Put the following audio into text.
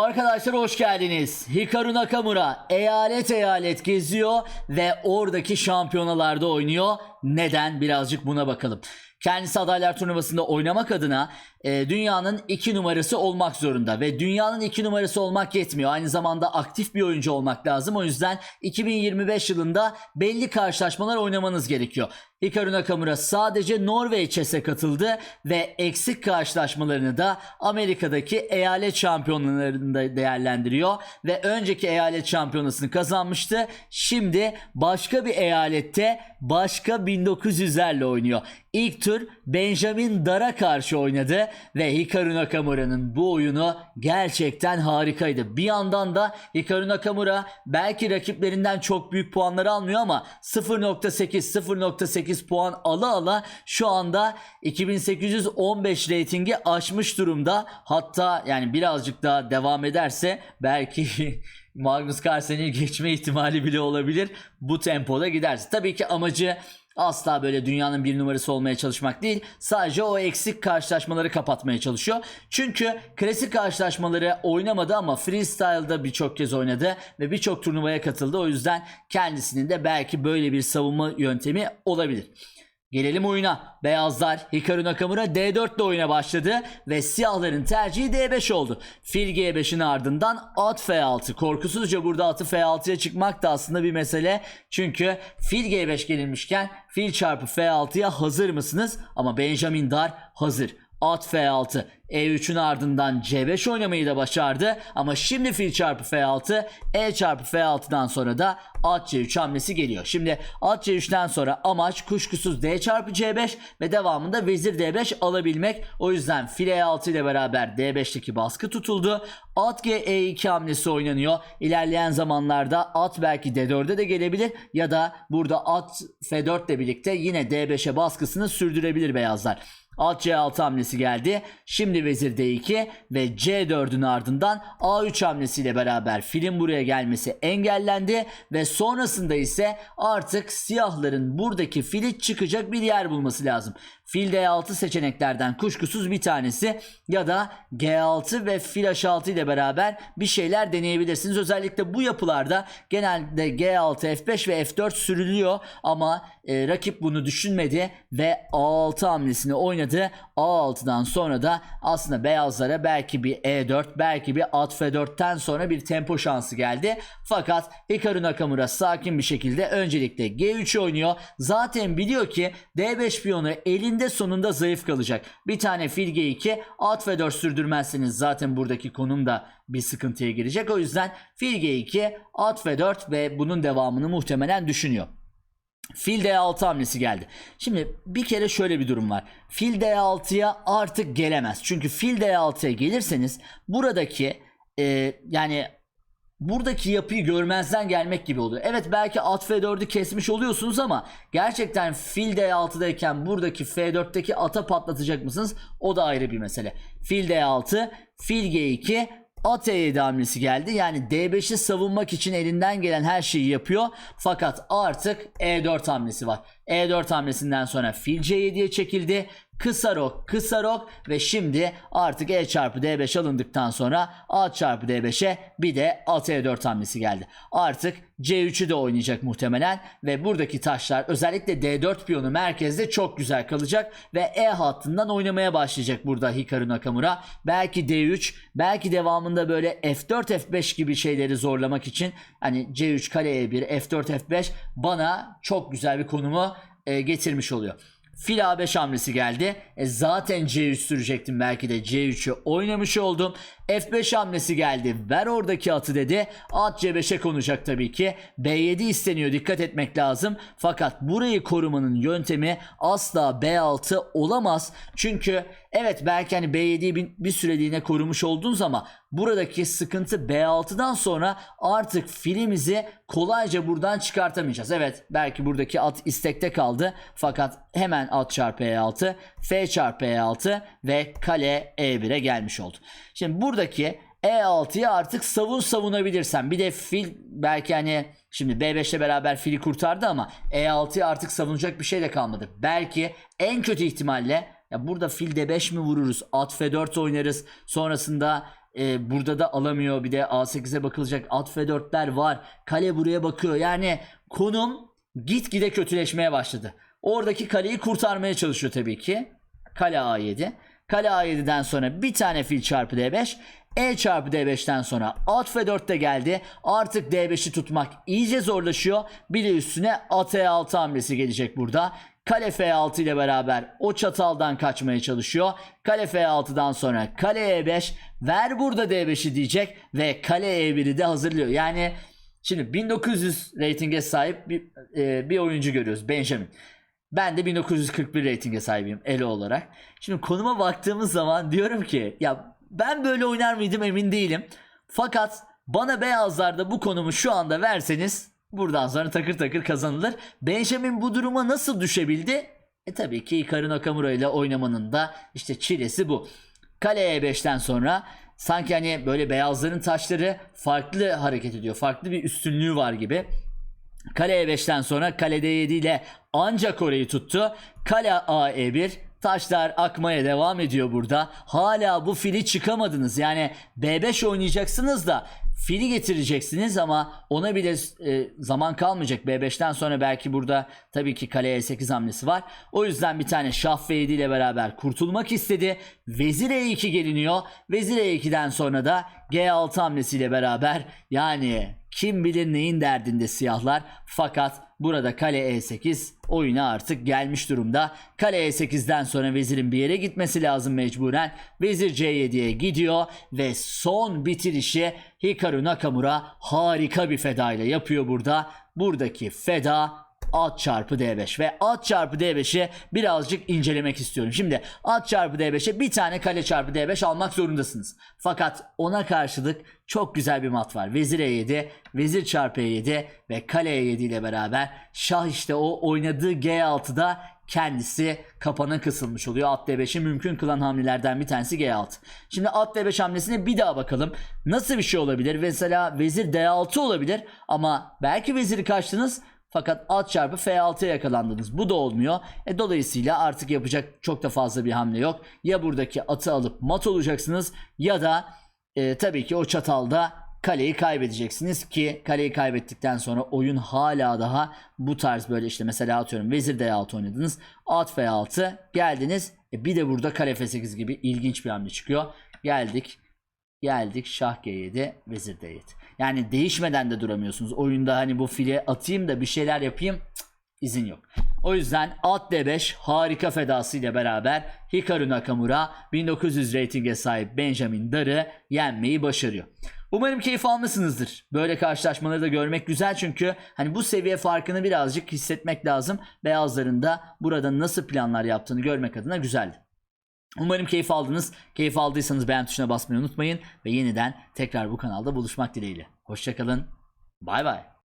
Arkadaşlar hoş geldiniz. Hikaru Nakamura eyalet eyalet geziyor ve oradaki şampiyonalarda oynuyor. Neden? Birazcık buna bakalım. Kendisi adaylar turnuvasında oynamak adına e, dünyanın iki numarası olmak zorunda ve dünyanın iki numarası olmak yetmiyor. Aynı zamanda aktif bir oyuncu olmak lazım. O yüzden 2025 yılında belli karşılaşmalar oynamanız gerekiyor. Hikaru Nakamura sadece Norveç'e katıldı ve eksik karşılaşmalarını da Amerika'daki eyalet şampiyonlarında değerlendiriyor ve önceki eyalet şampiyonasını kazanmıştı. Şimdi başka bir eyalette başka 1900'lerle oynuyor. İlk tur Benjamin Dar'a karşı oynadı ve Hikaru Nakamura'nın bu oyunu gerçekten harikaydı. Bir yandan da Hikaru Nakamura belki rakiplerinden çok büyük puanları almıyor ama 0.8 0.8 puan ala ala şu anda 2815 reytingi aşmış durumda. Hatta yani birazcık daha devam ederse belki Magnus Carlsen'i geçme ihtimali bile olabilir. Bu tempoda giderse. Tabii ki amacı Asla böyle dünyanın bir numarası olmaya çalışmak değil. Sadece o eksik karşılaşmaları kapatmaya çalışıyor. Çünkü klasik karşılaşmaları oynamadı ama freestyle'da birçok kez oynadı ve birçok turnuvaya katıldı. O yüzden kendisinin de belki böyle bir savunma yöntemi olabilir. Gelelim oyuna. Beyazlar Hikaru Nakamura D4 ile oyuna başladı ve siyahların tercihi D5 oldu. Fil G5'in ardından at F6. Korkusuzca burada atı F6'ya çıkmak da aslında bir mesele. Çünkü fil G5 gelinmişken fil çarpı F6'ya hazır mısınız? Ama Benjamin Dar hazır. At F6. E3'ün ardından C5 oynamayı da başardı. Ama şimdi fil çarpı F6, E çarpı F6'dan sonra da at C3 hamlesi geliyor. Şimdi at C3'ten sonra amaç kuşkusuz D çarpı C5 ve devamında vezir D5 alabilmek. O yüzden fil E6 ile beraber D5'teki baskı tutuldu. At G E2 hamlesi oynanıyor. İlerleyen zamanlarda at belki D4'e de gelebilir ya da burada at F4 ile birlikte yine D5'e baskısını sürdürebilir beyazlar. At C6 hamlesi geldi. Şimdi vezir D2 ve C4'ün ardından A3 hamlesiyle beraber filin buraya gelmesi engellendi ve sonrasında ise artık siyahların buradaki fili çıkacak bir yer bulması lazım. Fil D6 seçeneklerden kuşkusuz bir tanesi ya da G6 ve fil H6 ile beraber bir şeyler deneyebilirsiniz. Özellikle bu yapılarda genelde G6, F5 ve F4 sürülüyor ama e, rakip bunu düşünmedi ve A6 hamlesini oynadı. A6'dan sonra da aslında beyazlara belki bir E4 belki bir at F4'ten sonra bir tempo şansı geldi. Fakat Hikaru Nakamura sakin bir şekilde öncelikle G3 oynuyor. Zaten biliyor ki D5 piyonu elinde sonunda zayıf kalacak. Bir tane fil G2 at F4 sürdürmezseniz zaten buradaki konum da bir sıkıntıya girecek. O yüzden fil G2 at F4 ve bunun devamını muhtemelen düşünüyor. Fil D6 hamlesi geldi. Şimdi bir kere şöyle bir durum var. Fil D6'ya artık gelemez. Çünkü fil D6'ya gelirseniz buradaki e, yani buradaki yapıyı görmezden gelmek gibi oluyor. Evet belki at F4'ü kesmiş oluyorsunuz ama gerçekten fil D6'dayken buradaki F4'teki ata patlatacak mısınız? O da ayrı bir mesele. Fil D6, fil G2, At E7 hamlesi geldi. Yani D5'i savunmak için elinden gelen her şeyi yapıyor. Fakat artık E4 hamlesi var. E4 hamlesinden sonra fil C7'ye çekildi. Kısa rok, kısa rok ve şimdi artık E çarpı D5 alındıktan sonra A çarpı D5'e bir de at E4 hamlesi geldi. Artık C3'ü de oynayacak muhtemelen ve buradaki taşlar özellikle D4 piyonu merkezde çok güzel kalacak ve E hattından oynamaya başlayacak burada Hikaru Nakamura. Belki D3, belki devamında böyle F4 F5 gibi şeyleri zorlamak için hani C3 kare E1, F4 F5 bana çok güzel bir konumu e, getirmiş oluyor. Fil A5 hamlesi geldi. E zaten C3 sürecektim belki de C3'ü oynamış oldum. F5 hamlesi geldi. Ver oradaki atı dedi. At C5'e konacak tabii ki. B7 isteniyor. Dikkat etmek lazım. Fakat burayı korumanın yöntemi asla B6 olamaz. Çünkü evet belki hani B7'yi bir, bir süreliğine korumuş oldunuz ama buradaki sıkıntı B6'dan sonra artık filimizi kolayca buradan çıkartamayacağız. Evet belki buradaki at istekte kaldı. Fakat hemen at çarpı E6, F çarpı E6 ve kale E1'e gelmiş oldu. Şimdi buradaki E6'yı artık savun savunabilirsen. Bir de fil belki hani şimdi B5 ile beraber fili kurtardı ama E6'yı artık savunacak bir şey de kalmadı. Belki en kötü ihtimalle ya burada fil D5 mi vururuz? At F4 oynarız. Sonrasında e, burada da alamıyor. Bir de A8'e bakılacak at F4'ler var. Kale buraya bakıyor. Yani konum gitgide kötüleşmeye başladı. Oradaki kaleyi kurtarmaya çalışıyor tabii ki. Kale A7. Kale A7'den sonra bir tane fil çarpı D5. E çarpı D5'ten sonra at F4 de geldi. Artık D5'i tutmak iyice zorlaşıyor. Bir de üstüne at E6 hamlesi gelecek burada. Kale F6 ile beraber o çataldan kaçmaya çalışıyor. Kale F6'dan sonra kale E5 ver burada D5'i diyecek ve kale E1'i de hazırlıyor. Yani şimdi 1900 reytinge sahip bir, e, bir oyuncu görüyoruz Benjamin. Ben de 1941 reytinge sahibiyim Elo olarak. Şimdi konuma baktığımız zaman diyorum ki ya ben böyle oynar mıydım emin değilim. Fakat bana beyazlarda bu konumu şu anda verseniz buradan sonra takır takır kazanılır. Benjamin bu duruma nasıl düşebildi? E tabii ki Hikaru Nakamura ile oynamanın da işte çilesi bu. Kale E5'ten sonra sanki hani böyle beyazların taşları farklı hareket ediyor. Farklı bir üstünlüğü var gibi. Kale E5'ten sonra kale D7 ile ancak orayı tuttu. Kale A1 taşlar akmaya devam ediyor burada. Hala bu fili çıkamadınız. Yani B5 oynayacaksınız da fili getireceksiniz ama ona bile e, zaman kalmayacak. B5'ten sonra belki burada tabii ki kale E8 hamlesi var. O yüzden bir tane şah F7 ile beraber kurtulmak istedi. Vezir E2 geliniyor. Vezir E2'den sonra da G6 hamlesiyle beraber yani kim bilir neyin derdinde siyahlar. Fakat burada kale E8 oyuna artık gelmiş durumda. Kale E8'den sonra vezirin bir yere gitmesi lazım mecburen. Vezir C7'ye gidiyor ve son bitirişi Hikaru Nakamura harika bir feda ile yapıyor burada. Buradaki feda at çarpı D5 ve at çarpı D5'i birazcık incelemek istiyorum. Şimdi at çarpı D5'e bir tane kale çarpı D5 almak zorundasınız. Fakat ona karşılık çok güzel bir mat var. Vezir E7, vezir çarpı E7 ve kale E7 ile beraber şah işte o oynadığı G6'da kendisi kapana kısılmış oluyor. At D5'i mümkün kılan hamlelerden bir tanesi G6. Şimdi at D5 hamlesine bir daha bakalım. Nasıl bir şey olabilir? Mesela vezir D6 olabilir ama belki veziri kaçtınız fakat at çarpı F6'ya yakalandınız. Bu da olmuyor. E, dolayısıyla artık yapacak çok da fazla bir hamle yok. Ya buradaki atı alıp mat olacaksınız ya da e, tabii ki o çatalda kaleyi kaybedeceksiniz ki kaleyi kaybettikten sonra oyun hala daha bu tarz böyle işte mesela atıyorum vezir D6 oynadınız. At F6 geldiniz. E, bir de burada kale F8 gibi ilginç bir hamle çıkıyor. Geldik Geldik şah G7 vezir D7. Yani değişmeden de duramıyorsunuz. Oyunda hani bu file atayım da bir şeyler yapayım cık, izin yok. O yüzden at D5 harika fedasıyla beraber Hikaru Nakamura 1900 reytinge sahip Benjamin Dar'ı yenmeyi başarıyor. Umarım keyif almışsınızdır. Böyle karşılaşmaları da görmek güzel çünkü hani bu seviye farkını birazcık hissetmek lazım. Beyazların da burada nasıl planlar yaptığını görmek adına güzeldi. Umarım keyif aldınız. Keyif aldıysanız beğen tuşuna basmayı unutmayın ve yeniden tekrar bu kanalda buluşmak dileğiyle. Hoşçakalın. Bay bay.